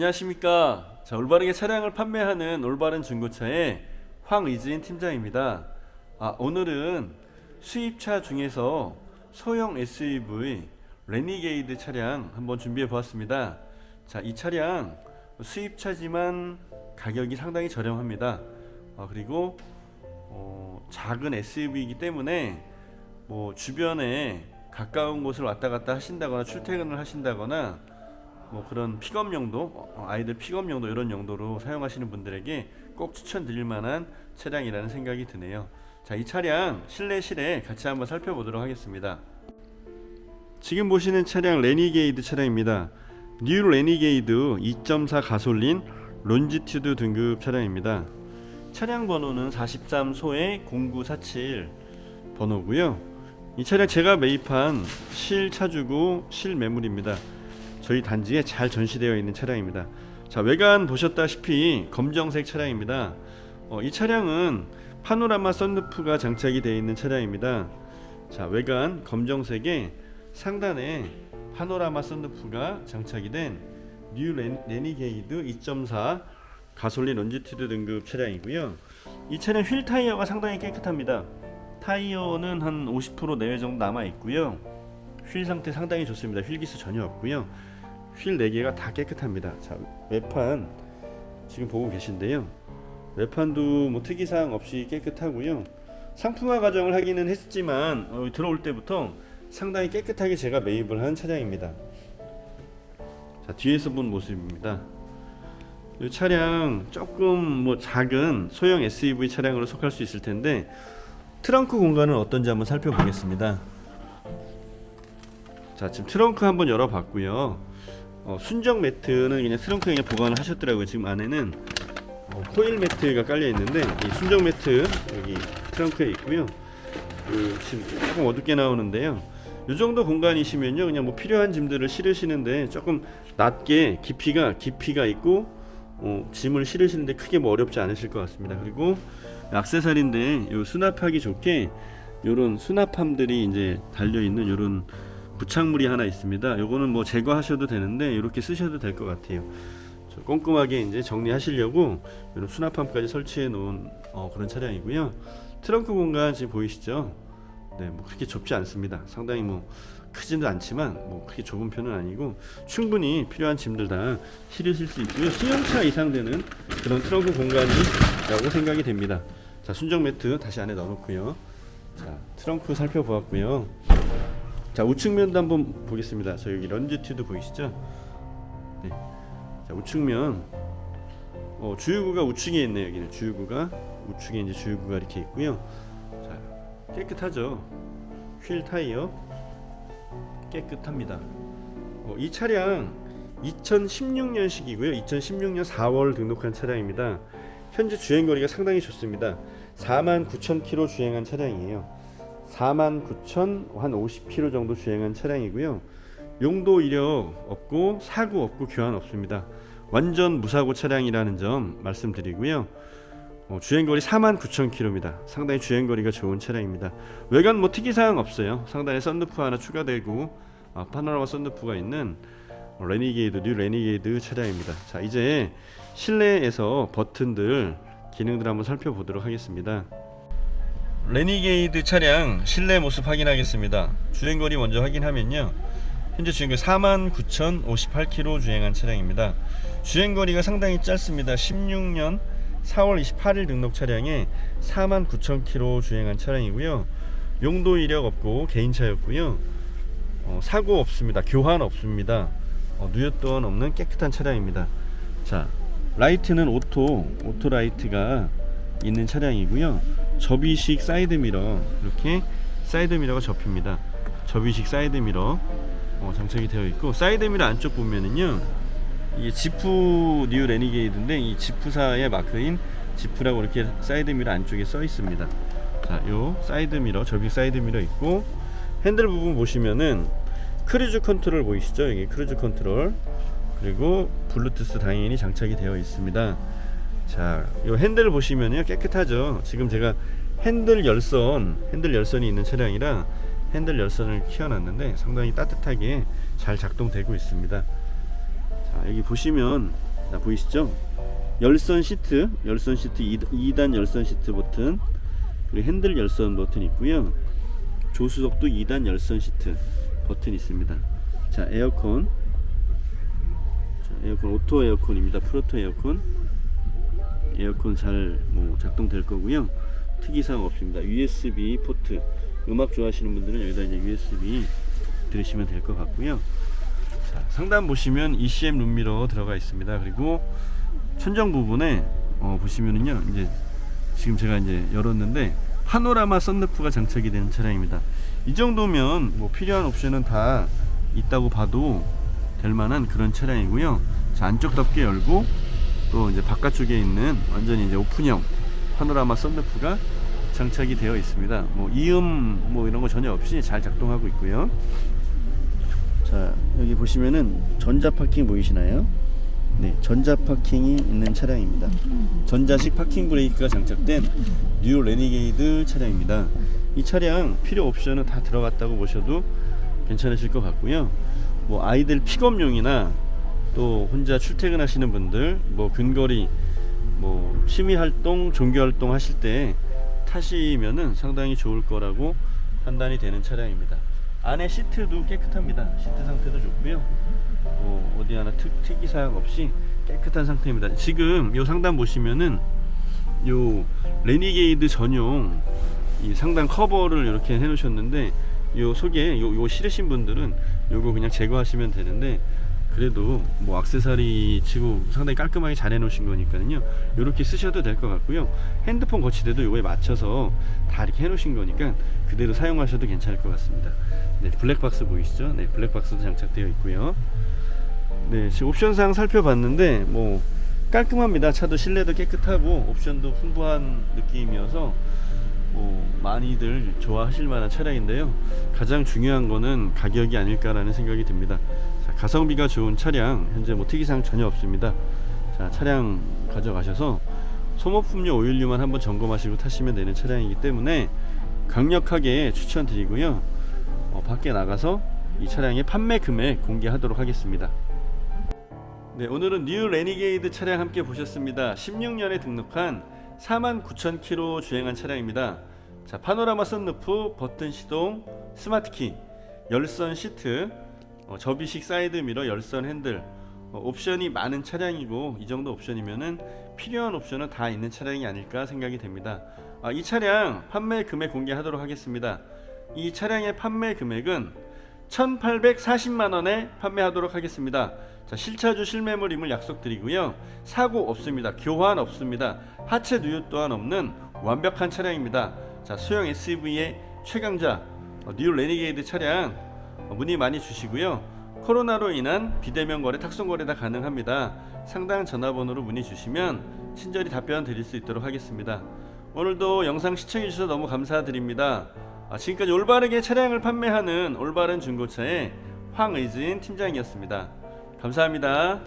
안녕하십니까. 자, 올바르게 차량을 판매하는 올바른 중고차의 황의진 팀장입니다. 아, 오늘은 수입차 중에서 소형 SUV 레니게이드 차량 한번 준비해 보았습니다. 자, 이 차량 수입차지만 가격이 상당히 저렴합니다. 아, 그리고 어, 작은 SUV이기 때문에 뭐 주변에 가까운 곳을 왔다 갔다 하신다거나 출퇴근을 하신다거나 뭐 그런 픽업 용도 어, 아이들 픽업 용도 이런 용도로 사용하시는 분들에게 꼭 추천드릴 만한 차량이라는 생각이 드네요. 자, 이 차량 실내 실에 같이 한번 살펴보도록 하겠습니다. 지금 보시는 차량 레니게이드 차량입니다. 뉴 레니게이드 2.4 가솔린 론지튜드 등급 차량입니다. 차량 번호는 43소의 0947 번호고요. 이 차량 제가 매입한 실차주고 실매물입니다. 저희 단지에 잘 전시되어 있는 차량입니다. 자 외관 보셨다시피 검정색 차량입니다. 어, 이 차량은 파노라마 썬루프가 장착이 되어 있는 차량입니다. 자 외관 검정색에 상단에 파노라마 썬루프가 장착이 된 뉴 레니게이드 2.4 가솔린 런지튜드 등급 차량이고요. 이 차량 휠 타이어가 상당히 깨끗합니다. 타이어는 한 50% 내외 정도 남아 있고요. 휠 상태 상당히 좋습니다. 휠 기스 전혀 없고요. 휠 4개가 다 깨끗합니다. 자, 외판 지금 보고 계신데요. 외판도 뭐 특이사항 없이 깨끗하고요. 상품화 과정을 하기는 했지만 어, 들어올 때부터 상당히 깨끗하게 제가 매입을 한 차량입니다. 자, 뒤에서 본 모습입니다. 이 차량 조금 뭐 작은 소형 SUV 차량으로 속할 수 있을 텐데 트렁크 공간은 어떤지 한번 살펴보겠습니다. 자, 지금 트렁크 한번 열어봤고요. 어, 순정 매트는 그냥 트렁크에 그냥 보관을 하셨더라고요. 지금 안에는 어, 코일 매트가 깔려 있는데 이 순정 매트 여기 트렁크에 있고요. 그 지금 조금 어둡게 나오는데요. 이 정도 공간이시면요, 그냥 뭐 필요한 짐들을 실으시는데 조금 낮게 깊이가 깊이가 있고 어, 짐을 실으시는데 크게 뭐 어렵지 않으실 것 같습니다. 그리고 액세서리인데 요 수납하기 좋게 요런 수납함들이 이제 달려 있는 요런 부착물이 하나 있습니다. 요거는 뭐 제거하셔도 되는데 이렇게 쓰셔도 될 것 같아요. 저 꼼꼼하게 이제 정리하시려고 이런 수납함까지 설치해 놓은 어, 그런 차량이고요. 트렁크 공간 지금 보이시죠? 네, 뭐 그렇게 좁지 않습니다. 상당히 뭐 크지도 않지만 뭐 그렇게 좁은 편은 아니고 충분히 필요한 짐들 다 실으실 수 있고요. 승용차 이상 되는 그런 트렁크 공간이라고 생각이 됩니다. 자, 순정 매트 다시 안에 넣어놓고요. 자, 트렁크 살펴보았고요. 자, 우측면도 한번 보겠습니다. 저 여기 런지튜드 보이시죠? 네. 자, 우측면 어, 주유구가 우측에 있네요. 여기는 주유구가 우측에 이제 주유구가 이렇게 있고요. 자, 깨끗하죠. 휠 타이어 깨끗합니다. 어, 이 차량 2016년식이고요. 2016년 4월 등록한 차량입니다. 현재 주행 거리가 상당히 좋습니다. 49,000km 주행한 차량이에요. 49,000한 50km 정도 주행한 차량이고요. 용도 이력 없고 사고 없고 교환 없습니다. 완전 무사고 차량이라는 점 말씀드리고요. 어, 주행거리 49,000km입니다. 상당히 주행거리가 좋은 차량입니다. 외관 뭐 특이사항 없어요. 상단에 썬루프 하나 추가되고 어, 파노라마 썬루프가 있는 어, 레니게이드 뉴 레니게이드 차량입니다. 자 이제 실내에서 버튼들 기능들 한번 살펴보도록 하겠습니다. 레니게이드 차량 실내 모습 확인하겠습니다. 주행거리 먼저 확인하면요. 현재 주행거리 49,058km 주행한 차량입니다. 주행거리가 상당히 짧습니다. 16년 4월 28일 등록 차량에 49,000km 주행한 차량이고요. 용도 이력 없고 개인차였고요. 어, 사고 없습니다. 교환 없습니다. 어, 누였던 없는 깨끗한 차량입니다. 자, 라이트는 오토 오토 라이트가 있는 차량이고요. 접이식 사이드 미러 이렇게 사이드 미러가 접힙니다. 접이식 사이드 미러 어, 장착이 되어 있고 사이드 미러 안쪽 보면은요. 이게 지프 뉴 레니게이드인데 이 지프사의 마크인 지프라고 이렇게 사이드 미러 안쪽에 써 있습니다. 자, 요 사이드 미러, 접이 사이드 미러 있고 핸들 부분 보시면은 크루즈 컨트롤 보이시죠? 여기 크루즈 컨트롤 그리고 블루투스 당연히 장착이 되어 있습니다. 자, 요 핸들 보시면요 깨끗하죠. 지금 제가 핸들 열선, 핸들 열선이 있는 차량이라 핸들 열선을 키워놨는데 상당히 따뜻하게 잘 작동되고 있습니다. 자, 여기 보시면 자, 보이시죠? 열선 시트, 열선 시트 2단 열선 시트 버튼 그리고 핸들 열선 버튼 있고요. 조수석도 2단 열선 시트 버튼 있습니다. 자, 에어컨. 자, 에어컨 오토 에어컨입니다. 프로토 에어컨. 에어컨 잘 뭐 작동될 거고요. 특이사항 없습니다. USB 포트. 음악 좋아하시는 분들은 여기다 이제 USB 들으시면 될 것 같고요. 자, 상단 보시면 ECM 룸미러 들어가 있습니다. 그리고 천정 부분에 어, 보시면은요. 이제 지금 제가 이제 열었는데 파노라마 썬루프가 장착이 되는 차량입니다. 이 정도면 뭐 필요한 옵션은 다 있다고 봐도 될 만한 그런 차량이고요. 자, 안쪽 덮개 열고 또 이제 바깥쪽에 있는 완전히 이제 오픈형 파노라마 썬루프가 장착이 되어 있습니다. 뭐 이음 뭐 이런 거 전혀 없이 잘 작동하고 있고요. 자, 여기 보시면은 전자 파킹 보이시나요? 네, 전자 파킹이 있는 차량입니다. 전자식 파킹 브레이크가 장착된 뉴 레니게이드 차량입니다. 이 차량 필요 옵션은 다 들어갔다고 보셔도 괜찮으실 것 같고요. 뭐 아이들 픽업용이나 또 혼자 출퇴근하시는 분들, 뭐 근거리, 뭐 취미 활동, 종교 활동 하실 때 타시면은 상당히 좋을 거라고 판단이 되는 차량입니다. 안에 시트도 깨끗합니다. 시트 상태도 좋고요. 뭐 어디 하나 특, 특이 사항 없이 깨끗한 상태입니다. 지금 요 상단 보시면은 요 레니게이드 전용 이 상단 커버를 이렇게 해놓으셨는데 요 속에 요, 요 싫으신 분들은 요거 그냥 제거하시면 되는데 그래도 뭐 악세사리 치고 상당히 깔끔하게 잘 해놓으신 거니까요 이렇게 쓰셔도 될 것 같고요. 핸드폰 거치대도 요거에 맞춰서 다 이렇게 해놓으신 거니까 그대로 사용하셔도 괜찮을 것 같습니다. 네 블랙박스 보이시죠? 네 블랙박스도 장착되어 있고요. 네, 지금 옵션상 살펴봤는데 뭐 깔끔합니다. 차도 실내도 깨끗하고 옵션도 풍부한 느낌이어서 뭐 많이들 좋아하실 만한 차량인데요. 가장 중요한 거는 가격이 아닐까라는 생각이 듭니다. 자, 가성비가 좋은 차량 현재 뭐 특이사항 전혀 없습니다. 자, 차량 가져가셔서 소모품류 오일류만 한번 점검하시고 타시면 되는 차량이기 때문에 강력하게 추천드리고요. 어, 밖에 나가서 이 차량의 판매 금액 공개하도록 하겠습니다. 네, 오늘은 뉴 레니게이드 차량 함께 보셨습니다. 16년에 등록한 49,000km 주행한 차량입니다. 자, 파노라마 선루프, 버튼 시동, 스마트키, 열선 시트, 어, 접이식 사이드 미러, 열선 핸들, 어, 옵션이 많은 차량이고 이 정도 옵션이면은 필요한 옵션은 다 있는 차량이 아닐까 생각이 됩니다. 아, 이 차량 판매 금액 공개하도록 하겠습니다. 이 차량의 판매 금액은 1,840만 원에 판매하도록 하겠습니다. 자, 실차주 실매물임을 약속드리고요. 사고 없습니다. 교환 없습니다. 하체 누유 또한 없는 완벽한 차량입니다. 자, 소형 SUV의 최강자 어, 뉴 레니게이드 차량 어, 문의 많이 주시고요. 코로나로 인한 비대면 거래, 탁송 거래 다 가능합니다. 상당 전화번호로 문의 주시면 친절히 답변 드릴 수 있도록 하겠습니다. 오늘도 영상 시청해 주셔서 너무 감사드립니다. 아, 지금까지 올바르게 차량을 판매하는 올바른 중고차의 황의진 팀장이었습니다. 감사합니다.